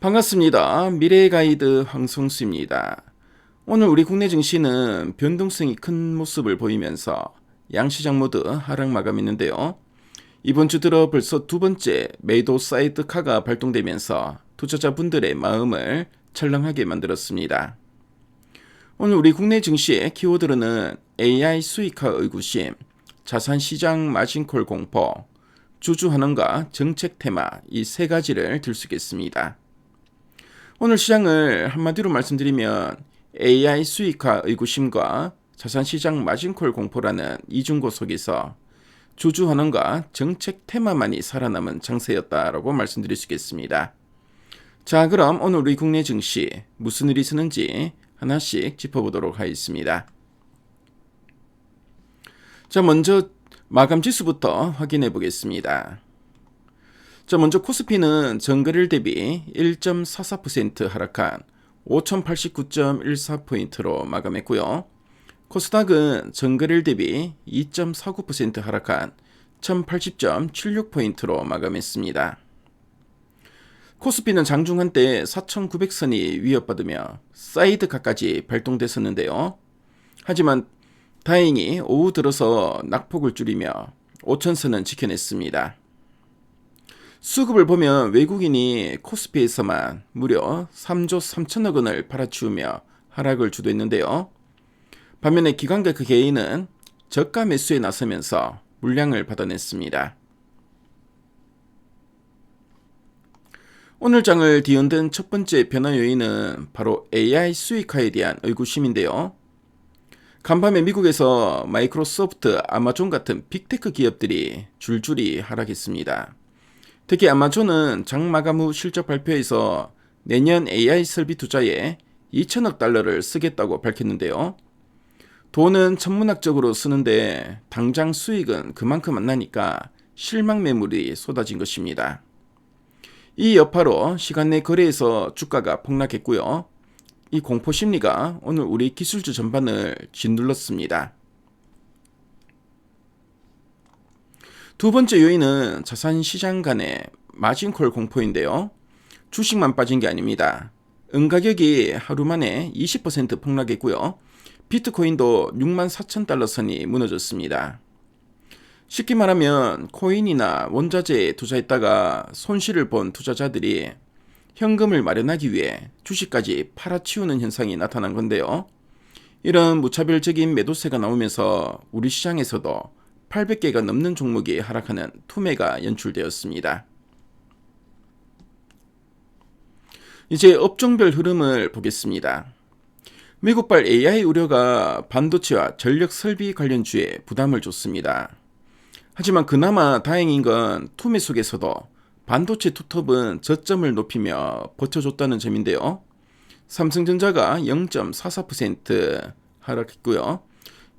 반갑습니다. 미래의 가이드 황성수입니다. 오늘 우리 국내 증시는 변동성이 큰 모습을 보이면서 양시장 모두 하락 마감했는데요. 이번 주 들어 벌써 두 번째 매도 사이드 카가 발동되면서 투자자분들의 마음을 철렁하게 만들었습니다. 오늘 우리 국내 증시의 키워드로는 AI 수익화 의구심, 자산시장 마진콜 공포, 주주환원과 정책 테마 이 세 가지를 들 수 있겠습니다. 오늘 시장을 한마디로 말씀드리면 AI 수익화 의구심과 자산시장 마진콜 공포라는 이중고 속에서 주주 환원과 정책 테마만이 살아남은 장세였다라고 말씀드릴 수 있겠습니다. 자, 그럼 오늘 우리 국내 증시 무슨 일이 있었는지 하나씩 짚어보도록 하겠습니다. 자, 먼저 마감 지수부터 확인해 보겠습니다. 자, 먼저 코스피는 전거래일 대비 1.44% 하락한 5,089.14포인트로 마감했고요. 코스닥은 전거래일 대비 2.49% 하락한 1,080.76포인트로 마감했습니다. 코스피는 장중 한때 4,900선이 위협받으며 사이드가까지 발동됐었는데요. 하지만 다행히 오후 들어서 낙폭을 줄이며 5천선은 지켜냈습니다. 수급을 보면 외국인이 코스피에서만 무려 3조 3천억 원을 팔아치우며 하락을 주도했는데요. 반면에 기관과 그 개인은 저가 매수에 나서면서 물량을 받아냈습니다. 오늘 장을 뒤흔든 첫 번째 변화 요인은 바로 AI 수익화에 대한 의구심인데요. 간밤에 미국에서 마이크로소프트, 아마존 같은 빅테크 기업들이 줄줄이 하락했습니다. 특히 아마존은 장 마감 후 실적 발표에서 내년 AI 설비 투자에 2천억 달러를 쓰겠다고 밝혔는데요. 돈은 천문학적으로 쓰는데 당장 수익은 그만큼 안 나니까 실망 매물이 쏟아진 것입니다. 이 여파로 시간 내 거래에서 주가가 폭락했고요. 이 공포 심리가 오늘 우리 기술주 전반을 짓눌렀습니다. 두 번째 요인은 자산 시장 간의 마진콜 공포인데요. 주식만 빠진 게 아닙니다. 은가격이 하루 만에 20% 폭락했고요. 비트코인도 6만 4천 달러 선이 무너졌습니다. 쉽게 말하면 코인이나 원자재에 투자했다가 손실을 본 투자자들이 현금을 마련하기 위해 주식까지 팔아치우는 현상이 나타난 건데요. 이런 무차별적인 매도세가 나오면서 우리 시장에서도 800개가 넘는 종목이 하락하는 투매가 연출되었습니다. 이제 업종별 흐름을 보겠습니다. 미국발 AI 우려가 반도체와 전력 설비 관련주에 부담을 줬습니다. 하지만 그나마 다행인 건 투매 속에서도 반도체 투톱은 저점을 높이며 버텨줬다는 점인데요. 삼성전자가 0.44% 하락했고요.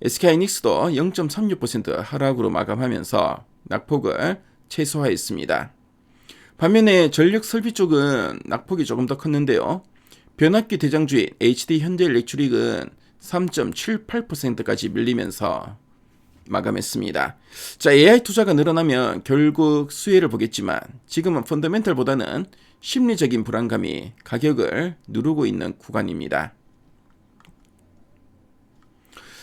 SK하이닉스도 0.36% 하락으로 마감하면서 낙폭을 최소화했습니다. 반면에 전력 설비 쪽은 낙폭이 조금 더 컸는데요. 변압기 대장주인 HD 현대일렉트릭은 3.78%까지 밀리면서 마감했습니다. 자, AI 투자가 늘어나면 결국 수혜를 보겠지만 지금은 펀더멘털보다는 심리적인 불안감이 가격을 누르고 있는 구간입니다.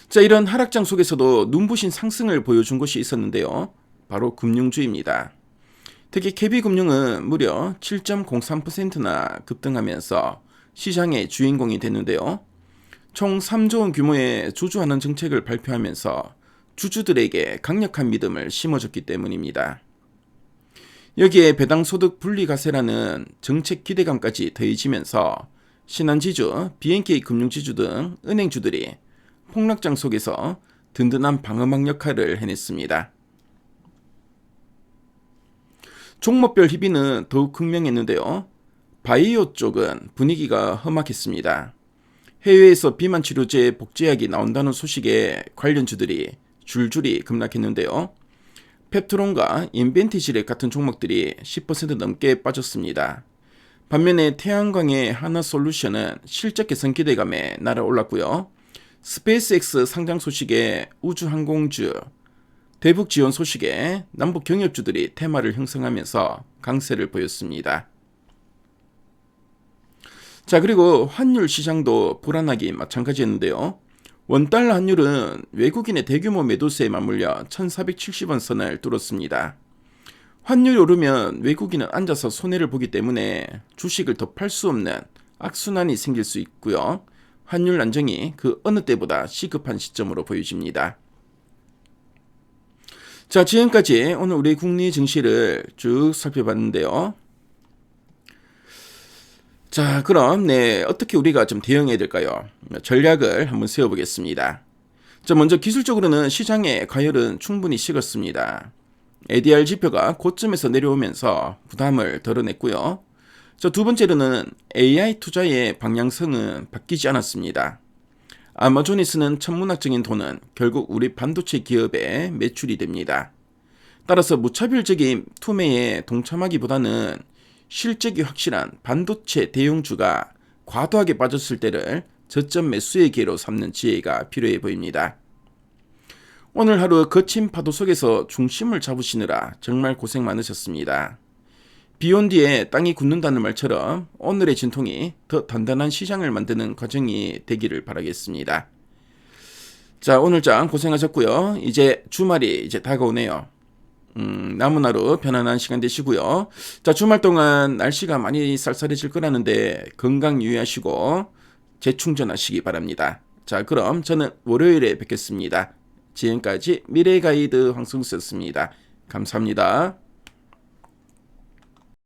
자, 이런 하락장 속에서도 눈부신 상승을 보여준 것이 있었는데요. 바로 금융주입니다. 특히 KB금융은 무려 7.03%나 급등하면서 시장의 주인공이 됐는데요. 총 3조 원 규모의 주주하는 정책을 발표하면서 주주들에게 강력한 믿음을 심어줬기 때문입니다. 여기에 배당소득 분리가세라는 정책 기대감까지 더해지면서 신한지주, BNK 금융지주 등 은행주들이 폭락장 속에서 든든한 방어막 역할을 해냈습니다. 종목별 희비는 더욱 극명했는데요. 바이오 쪽은 분위기가 험악했습니다. 해외에서 비만 치료제 복제약이 나온다는 소식에 관련주들이 줄줄이 급락했는데요. 펩트론과 인벤티지렉 같은 종목들이 10% 넘게 빠졌습니다. 반면에 태양광의 하나솔루션은 실적 개선 기대감에 날아올랐고요. 스페이스X 상장 소식에 우주항공주, 대북 지원 소식에 남북 경협주들이 테마를 형성하면서 강세를 보였습니다. 자, 그리고 환율 시장도 불안하기 마찬가지였는데요. 원달러 환율은 외국인의 대규모 매도세에 맞물려 1470원 선을 뚫었습니다. 환율이 오르면 외국인은 앉아서 손해를 보기 때문에 주식을 더 팔 수 없는 악순환이 생길 수 있고요. 환율 안정이 그 어느 때보다 시급한 시점으로 보여집니다. 자, 지금까지 오늘 우리 국내 증시를 쭉 살펴봤는데요. 자, 그럼 네, 어떻게 우리가 좀 대응해야 될까요? 전략을 한번 세워 보겠습니다. 자, 먼저 기술적으로는 시장의 과열은 충분히 식었습니다. ADR 지표가 고점에서 내려오면서 부담을 덜어냈고요. 자, 두 번째로는 AI 투자의 방향성은 바뀌지 않았습니다. 아마존이 쓰는 천문학적인 돈은 결국 우리 반도체 기업에 매출이 됩니다. 따라서 무차별적인 투매에 동참하기보다는 실적이 확실한 반도체 대용주가 과도하게 빠졌을 때를 저점 매수의 기회로 삼는 지혜가 필요해 보입니다. 오늘 하루 거친 파도 속에서 중심을 잡으시느라 정말 고생 많으셨습니다. 비온 뒤에 땅이 굳는다는 말처럼 오늘의 진통이 더 단단한 시장을 만드는 과정이 되기를 바라겠습니다. 자, 오늘 장 고생하셨고요. 이제 주말이 이제 다가오네요. 음, 남은 하루 편안한 시간 되시고요. 자, 주말 동안 날씨가 많이 쌀쌀해질 거라는데 건강 유의하시고 재충전하시기 바랍니다. 자, 그럼 저는 월요일에 뵙겠습니다. 지금까지 미래 가이드 황승수였습니다. 감사합니다.